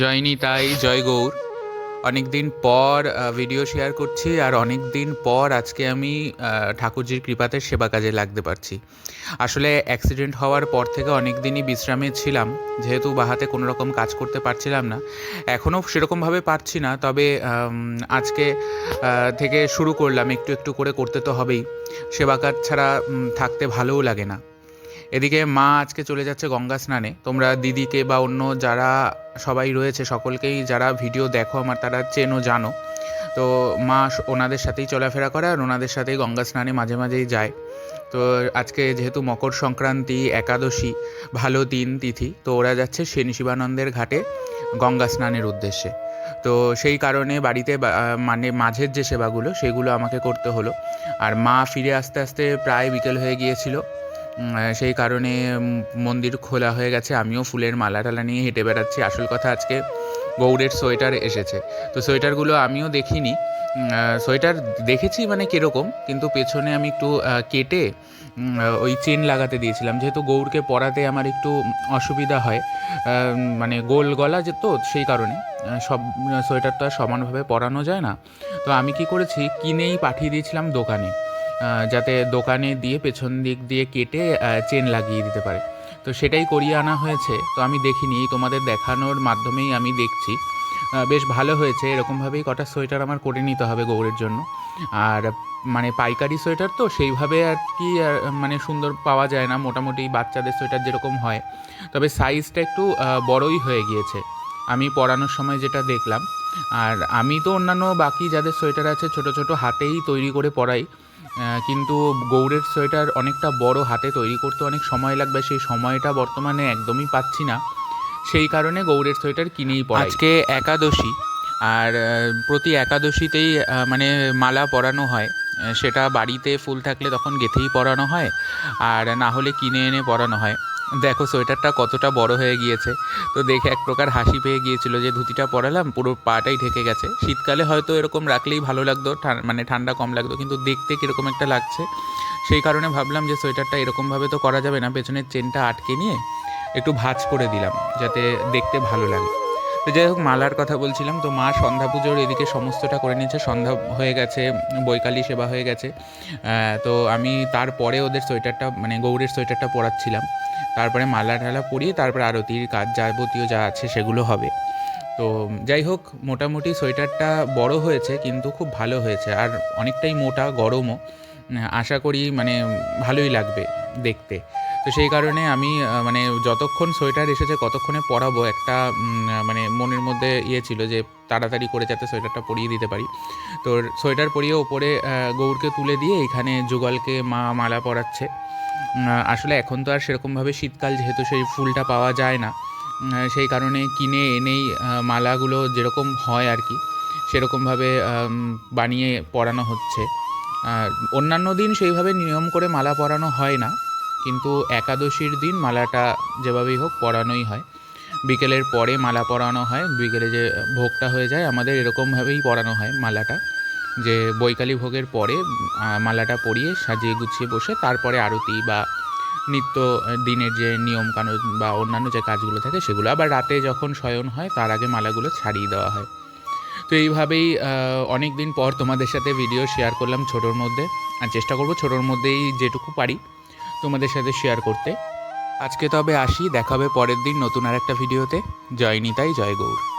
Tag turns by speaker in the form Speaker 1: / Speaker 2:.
Speaker 1: জয়নি তাই জয় গৌর। অনেক দিন পর ভিডিও শেয়ার করছি আর অনেক দিন পর আজকে আমি ঠাকুরজির কৃপাতে সেবা কাজে লাগতে পারছি। আসলে অ্যাক্সিডেন্ট হওয়ার পর থেকে অনেক দিনই বিশ্রামে ছিলাম, যেহেতু বাহাতে কোনো রকম কাজ করতে পারছিলাম না। এখনও সেরকমভাবে পারছি না, তবে আজকে থেকে শুরু করলাম, একটু একটু করে করতে তো হবেই। সেবা কাজ ছাড়া থাকতে ভালোও লাগে না। এদিকে মা আজকে চলে যাচ্ছে গঙ্গা স্নানে। তোমরা দিদিকে বা অন্য যারা সবাই রয়েছে সকলকেই যারা ভিডিও দেখো আমার, তারা চেনো, জানো। তো মা ওনাদের সাথেই চলাফেরা করে আর ওনাদের সাথেই গঙ্গা স্নানে মাঝে মাঝেই যায়। তো আজকে যেহেতু মকর সংক্রান্তি, একাদশী, ভালো দিন তিথি, তো ওরা যাচ্ছে শনি শিবানন্দের ঘাটে গঙ্গা স্নানের উদ্দেশ্যে। তো সেই কারণে বাড়িতে মানে মাঝের যে সেবাগুলো, সেগুলো আমাকে করতে হলো। আর মা ফিরে আসতে আসতে প্রায় বিকেল হয়ে গিয়েছিল। সেই কারণে মন্দির খোলা হয়ে গেছে। আমিও ফুলের মালা টালা নিয়ে হেঁটে বেড়াচ্ছি। আসল কথা আজকে গৌড়ের সোয়েটার এসেছে। তো সোয়েটারগুলো আমিও দেখিনি। সোয়েটার দেখেছি মানে কীরকম, কিন্তু পেছনে আমি একটু কেটে ওই চেন লাগাতে দিয়েছিলাম। যেহেতু গৌড়কে পরাতে আমার একটু অসুবিধা হয় মানে গোল গলা যে তো সেই কারণে সব সোয়েটার তো আর সমানভাবে পরানো যায় না। তো আমি কি করেছি, কিনেই পাঠিয়ে দিয়েছিলাম দোকানে। যাতে দোকানে দিয়ে পেছন দিক দিয়ে কেটে চেন লাগিয়ে দিতে পারে। তো সেটাই করিয়ে আনা হয়েছে। তো আমি দেখিনি, তোমাদের দেখানোর মাধ্যমেই আমি দেখছি। বেশ ভালো হয়েছে। এরকমভাবেই কটা সোয়েটার আমার করে নিতে হবে গৌড়ের জন্য। আর মানে পাইকারি সোয়েটার তো সেইভাবে আর কি মানে সুন্দর পাওয়া যায় না। মোটামুটি বাচ্চাদের সোয়েটার যেরকম হয়। তবে সাইজটা একটু বড়ই হয়ে গিয়েছে। আমি পরানোর সময় যেটা দেখলাম। আর আমি তো অন্যান্য বাকি যাদের সোয়েটার আছে, ছোট ছোট হাতেই তৈরি করে পরাই। কিন্তু গৌড়ের সোয়েটার অনেকটা বড় হাতে তৈরি করতে অনেক সময় লাগবে, সেই সময়টা বর্তমানে একদমই পাচ্ছি না। সেই কারণে গৌড়ের সোয়েটার কিনেই পড়াই। আজকে একাদশী, আর প্রতি একাদশীতেই মানে মালা পরানো হয়। সেটা বাড়িতে ফুল থাকলে তখন গেঁথেই পরানো হয়, আর না হলে কিনে এনে পরানো হয়। দেখো সোয়েটারটা কতটা বড় হয়ে গিয়েছে। তো দেখে এক প্রকার হাসি পেয়ে গিয়েছিল যে ধুতিটা পরালাম, পুরো পাটাই ঢেকে গেছে। শীতকালে হয়তো এরকম রাখলেই ভালো লাগতো মানে ঠান্ডা কম লাগতো, কিন্তু দেখতে কীরকম একটা লাগছে। সেই কারণে ভাবলাম যে সোয়েটারটা এরকমভাবে তো করা যাবে না, পেছনের চেনটা আটকে নিয়ে একটু ভাজ করে দিলাম, যাতে দেখতে ভালো লাগে। তো যাই হোক, মালার কথা বলছিলাম, তো মা সন্ধ্যা পুজোর এদিকে সমস্তটা করে নিয়েছে, সন্ধ্যা হয়ে গেছে, বৈকালী সেবা হয়ে গেছে। তো আমি তারপরে ওদের সোয়েটারটা মানে গৌরের সোয়েটারটা পরাচ্ছিলাম। তারপরে মালা ঠালা পরিয়ে তারপরে আরতির কাজ যাবতীয় যা আছে সেগুলো হবে। তো যাই হোক, মোটামুটি সোয়েটারটা বড় হয়েছে কিন্তু খুব ভালো হয়েছে আর অনেকটাই মোটা, গরমও। আশা করি মানে ভালোই লাগবে দেখতে। তো সেই কারণে আমি মানে যতক্ষণ সোয়েটার এসেছে কতক্ষণে পরাবো একটা মানে মনের মধ্যে ইয়ে ছিল যে তাড়াতাড়ি করে যাতে সোয়েটারটা পরিয়ে দিতে পারি। তো সোয়েটার পরিয়ে ওপরে গৌরকে তুলে দিয়ে এখানে যুগলকে মা মালা পরাচ্ছে। আসলে এখন তো আর সেরকমভাবে শীতকাল যেহেতু সেই ফুলটা পাওয়া যায় না সেই কারণে কিনে এনেই মালাগুলো যেরকম হয় আর কি, সেরকমভাবে বানিয়ে পরানো হচ্ছে। অন্যান্য দিন সেইভাবে নিয়ম করে মালা পরানো হয় না, কিন্তু একাদশীর দিন মালাটা যেভাবেই হোক পরানোই হয়। বিকেলের পরে মালা পরানো হয়, বিকেলে যে ভোগটা হয়ে যায়, আমাদের এরকমভাবেই পরানো হয় মালাটা। যে বৈকালী ভোগের পরে মালাটা পরিয়ে সাজিয়ে গুছিয়ে বসে, তারপরে আরতি বা নিত্য দিনের যে নিয়ম কানুন বা অন্যান্য যে কাজগুলো থাকে, সেগুলো আবার রাতে যখন শয়ন হয়, তার আগে মালাগুলো ছাড়িয়ে দেওয়া হয়। তো এইভাবেই অনেক দিন পর তোমাদের সাথে ভিডিও শেয়ার করলাম ছোটোর মধ্যে। আর চেষ্টা করব ছোটোর মধ্যেই যেটুকু পারি তোমাদের সাথে শেয়ার করতে। আজকে তবে আসি, দেখাবে পরের দিন নতুন আর একটা ভিডিওতে জয় নিতাই, জয় গৌর।